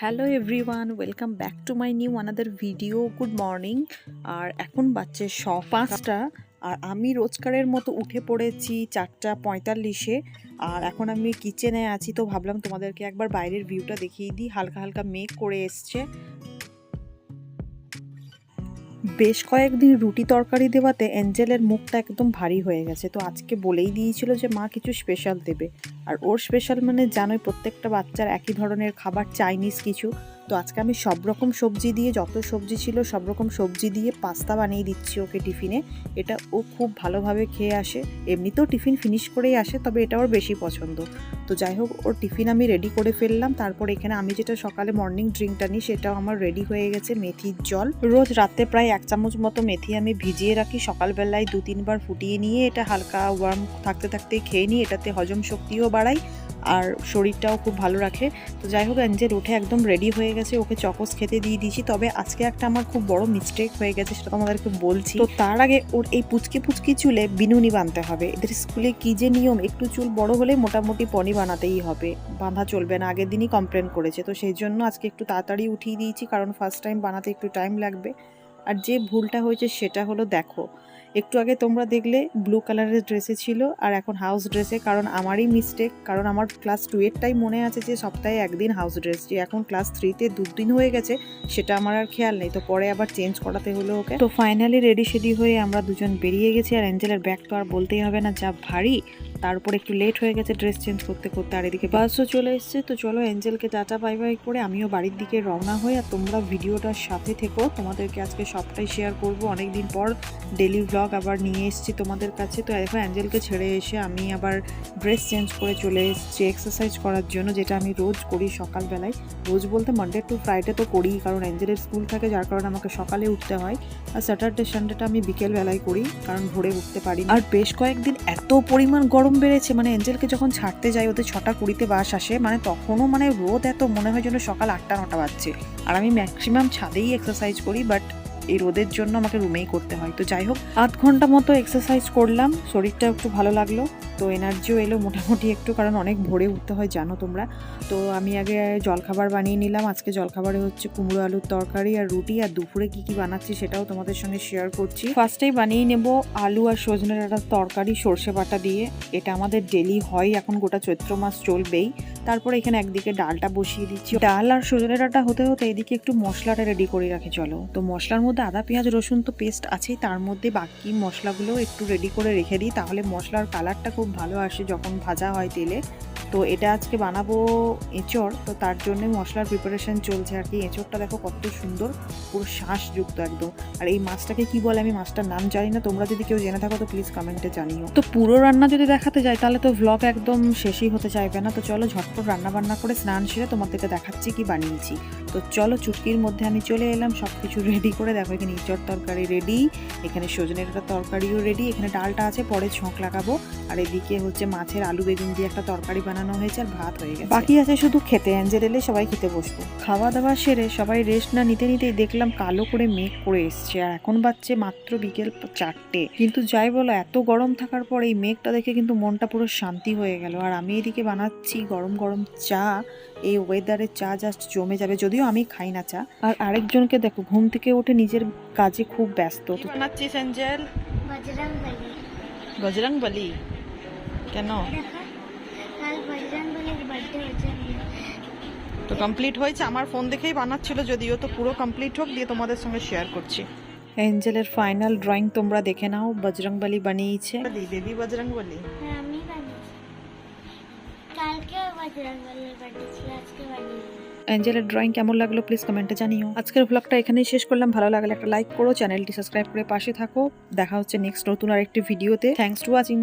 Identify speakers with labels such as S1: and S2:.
S1: Hello everyone welcome back to my new another video good morning আর এখন বাচ্চে স পাঁচটা। আর আমি রোজকারের মতো উঠে পড়েছি চারটা পঁয়তাল্লিশে। আর এখন আমি কিচেনে আছি, তো ভাবলাম তোমাদেরকে একবার বাইরের ভিউটা দেখিয়ে দিই। হালকা হালকা মেঘ করে এসছে। বেশ কয়েকদিন রুটি তরকারি দেওয়াতে অ্যাঞ্জেলের মুখটা একদম ভারী হয়ে গেছে। তো আজকে বলেই দিয়েছিল যে মা কিছু স্পেশাল দেবে। আর ওর স্পেশাল মানে জানোই প্রত্যেকটা বাচ্চার একই ধরনের খাবার চাইনিজ কিছু। তো আজকে আমি সব রকম সবজি দিয়ে, যত সবজি ছিল সব রকম সবজি দিয়ে পাস্তা বানিয়ে দিচ্ছি ওকে টিফিনে। এটা ও খুব ভালোভাবে খেয়ে আসে। এমনিতেও টিফিন ফিনিশ করেই আসে, তবে এটা ওর বেশি পছন্দ। তো যাই হোক, ওর টিফিন আমি রেডি করে ফেললাম। তারপর এখানে আমি যেটা সকালে মর্নিং ড্রিঙ্কটা নিই, সেটাও আমার রেডি হয়ে গেছে, মেথির জল। রোজ রাতে প্রায় এক চামচ মতো মেথি আমি ভিজিয়ে রাখি। সকালবেলায় দু তিনবার ফুটিয়ে নিয়ে এটা হালকা ওয়ার্ম থাকতে থাকতে খেয়ে নিই। এটাতে হজম শক্তিও বাড়ায় আর শরীরটাও খুব ভালো রাখে। তো যাই হোক, অ্যাঞ্জেল উঠে একদম রেডি হয়ে গেছে। ওকে চকস খেতে দিয়ে দিয়েছি। তবে আজকে একটা আমার খুব বড় মিস্টেক হয়ে গেছে, সেটা তোমাদেরকে বলছি। তো তার আগে ওর এই পুচকি পুচকি চুলে বিনুনি বানতে হবে। এদের স্কুলে কি যে নিয়ম, একটু চুল বড় হলে মোটামুটি পনি বানাতেই হবে। বাঁধা চলবে না, আগের দিনই কমপ্লেন করেছে। তো সেই জন্য আজকে একটু তাড়াতাড়ি উঠিয়ে দিয়েছি, কারণ ফার্স্ট টাইম বানাতে একটু টাইম লাগবে। আর যে ভুলটা হয়েছে সেটা হলো দেখো একটু আগে তোমরা দেখলে ব্লু কালারের ড্রেসে ছিল আর এখন হাউস ড্রেসে কারণ আমারই মিস্টেক কারণ আমার ক্লাস টুয়েরটাই মনে আছে যে সপ্তাহে একদিন হাউস ড্রেস যে এখন ক্লাস থ্রিতে দুদিন হয়ে গেছে, সেটা আমার আর খেয়াল নেই। তো পরে আবার চেঞ্জ করাতে হলো ওকে। তো ফাইনালি রেডি শেডি হয়ে আমরা দুজন বেরিয়ে গেছি আর অ্যাঞ্জেলের ব্যাগ তো আর বলতেই হবে না, যা ভারী তারপর একটু লেট হয়ে গেছে ড্রেস চেঞ্জ করতে করতে আর এদিকে বাসও চলে এসছে। তো চলো অ্যাঞ্জেলকে টাটা বাই বাই করে আমিও বাড়ির দিকে রওনা হই আর তোমরা ভিডিওটার সাথে থেকো। তোমাদেরকে আজকে সবটাই শেয়ার করব। অনেকদিন পর ডেলি ব্লগ আবার নিয়ে এসেছি তোমাদের কাছে। তো এখন অ্যাঞ্জেলকে ছেড়ে এসে আমি আবার ড্রেস চেঞ্জ করে চলে এসেছি এক্সারসাইজ করার জন্য, যেটা আমি রোজ করি সকালবেলায়। রোজ বলতে মানডে টু ফ্রাইডে তো করি কারণ অ্যাঞ্জেলের স্কুল থাকে, যার কারণে আমাকে সকালে উঠতে হয়। আর স্যাটারডে সানডেটা আমি বিকেলবেলায় করি, কারণ ভোরে উঠতে পারি আর বেশ কয়েকদিন এত পরিমাণ গরম বেড়েছে মানে এঞ্জেলকে যখন ছাড়তে যাই ওদের ছটা কুড়িতে বাস আসে মানে তখনও মানে রোদ এত, মনে হয় যেন সকাল আটটা, নটা বাজছে। আর আমি ম্যাক্সিমাম ছাদেই এক্সারসাইজ করি বাট এই রোদের জন্য আমাকে রুমেই করতে হয়। তো যাই হোক, আধ ঘণ্টা মতো এক্সারসাইজ করলাম, শরীরটা একটু ভালো লাগল। তো এনার্জিও এলো মোটামুটি একটু, কারণ অনেক ভোরে উঠতে হয়, জানো তোমরা। তো আমি আগে জলখাবার বানিয়ে নিলাম। আজকে জলখাবারে হচ্ছে কুমড়ো আলুর তরকারি আর রুটি আর দুপুরে কি কি বানাচ্ছি সেটাও তোমাদের সঙ্গে শেয়ার করছি। ফার্স্টেই বানিয়ে নেব আলু আর সজনে ডাঁটার তরকারি, সর্ষে বাটা দিয়ে। এটা আমাদের ডেলি হয়, এখন গোটা চৈত্র মাস চলবেই। তারপরে এখানে একদিকে ডালটা বসিয়ে দিচ্ছি। ডাল আর সজনে ডাঁটা হতে হতে এদিকে একটু মশলাটা রেডি করে রাখি, চলো। তো মশলার মধ্যে আদা, পেঁয়াজ, রসুন তো পেস্ট আছেই, তার মধ্যে বাকি মশলাগুলো একটু রেডি করে রেখে দিই। তাহলে মশলার কালারটা খুব ভালো আসে যখন ভাজা হয় তেলে। তো এটা আজকে বানাবো এঁচড়, তো তার জন্য মশলার প্রিপারেশন চলছে আর কি। এঁচড়টা দেখো কত সুন্দর, পুরো শ্বাসযুক্ত একদম। আর এই মাছটাকে কি বলে আমি মাছটার নাম জানি না, তোমরা যদি কেউ জেনে থাকো তো প্লিজ কমেন্টে জানিও। তো পুরো রান্না যদি দেখাতে যাই, তাহলে তো ভ্লগ একদম শেষই হতে চাইবে না। তো চলো ঝটপট রান্না বান্না করে স্নান সেরে তোমাদেরকে দেখাচ্ছি কি বানিয়েছি। তো চলো চুটকির মধ্যে আমি চলে এলাম সব কিছু রেডি করে দেখো এখানে ইঁচড় তরকারি রেডি এখানে সজনের তরকারিও রেডি এখানে ডালটা আছে, পরে ছোঁক লাগাবো। আর এদিকে হচ্ছে মাছের আলু বেগুন দিয়ে একটা তরকারি বানানো হয়েছে আর ভাত হয়ে গেছে। বাকি আছে শুধু খেতে অ্যাঞ্জেল এলে সবাই খেতে বসবো। খাওয়া দাওয়া সেরে সবাই রেস্ট না নিতে নিতেই দেখলাম কালো করে মেঘ করে এসছে। আর এখন বাচ্চে মাত্র বিকেল চারটে। কিন্তু যাই বলো এত গরম থাকার পর এই মেঘটা দেখে কিন্তু মনটা পুরো শান্তি হয়ে গেল। আর আমি এদিকে বানাচ্ছি গরম গরম চা। এই ওয়েদারে চা জাস্ট জমে যাবে যদিও আমি খাই না চা। আর আরেকজনকে দেখো ঘুম থেকে উঠে নিজের কাজে খুব ব্যস্ত। বানাচ্ছিস অ্যাঞ্জেল?
S2: বজরং বলি
S1: কেন
S2: দেখো কাল বজরং বলির বার্থডে হচ্ছে
S1: তো কমপ্লিট হয়েছে। আমার ফোন দেখেই বানাচ্ছিল যদিও তো পুরো কমপ্লিট হোক দিয়ে তোমাদের সঙ্গে শেয়ার করছি। এঞ্জেলের ফাইনাল ড্রয়িং তোমরা দেখে নাও বজরংবলী বানিয়েছে। বেবি বজরংবলী
S2: হ্যাঁ
S1: অ্যাঞ্জেলের ড্রয়িং কেমন লাগল প্লিজ কমেন্টে জানিও। আজকের ব্লগটা এখানেই শেষ করলাম। ভালো লাগলে একটা লাইক করো চ্যানেলটি সাবস্ক্রাইব করে পাশে থাকো। দেখা হচ্ছে নেক্সট নতুন আরেকটি ভিডিওতে থ্যাংকস টু ওয়াচিং